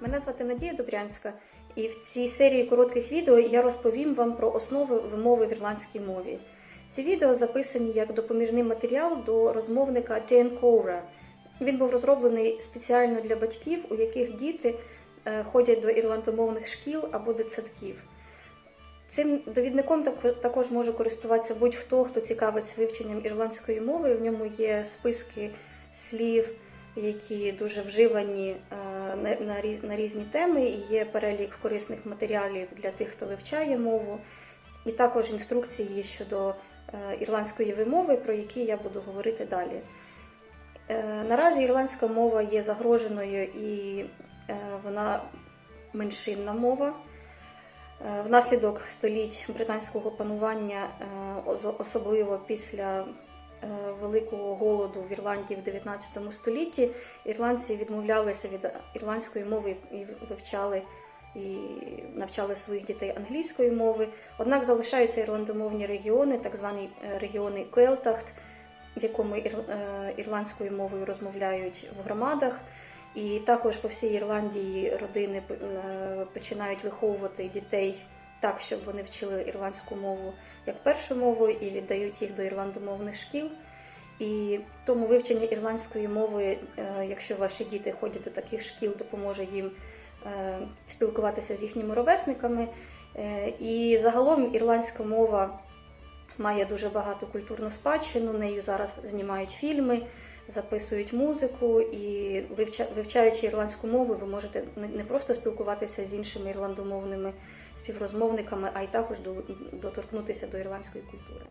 Мене звати Надія Добрянська, і в цій серії коротких відео я розповім вам про основи вимови в ірландській мові. Ці відео записані як допоміжний матеріал до розмовника Джейн Коура. Він був розроблений спеціально для батьків, у яких діти е, ходять до ірландомовних шкіл або дитсадків. Цим довідником також може користуватися будь-хто, хто цікавиться вивченням ірландської мови. В ньому є списки слів, які дуже вживані е, на, на, різ- на різні теми. і Є перелік корисних матеріалів для тих, хто вивчає мову, і також інструкції щодо е, ірландської вимови, про які я буду говорити далі. Е, Наразі ірландська мова є загроженою і е, вона меншинна мова. Внаслідок століть британського панування, особливо після великого голоду в Ірландії в 19 столітті, ірландці відмовлялися від ірландської мови і вивчали і навчали своїх дітей англійської мови. Однак залишаються ірландомовні регіони, так звані е, регіони Кельтахт, в якому е, ірландською мовою розмовляють в громадах. І також по всій Ірландії родини е, починають виховувати дітей так, щоб вони вчили ірландську мову як першу мову і віддають їх до ірландомовних шкіл. І тому вивчення ірландської мови, е, якщо ваші діти ходять до таких шкіл, допоможе їм е, спілкуватися з їхніми ровесниками. Е, І загалом ірландська мова має дуже багато культурну спадщину. Нею зараз знімають фільми, записують музику, і вивча- вивчаючи ірландську мову, ви можете не- просто спілкуватися з іншими ірландомовними співрозмовниками, а й також до- доторкнутися до ірландської культури.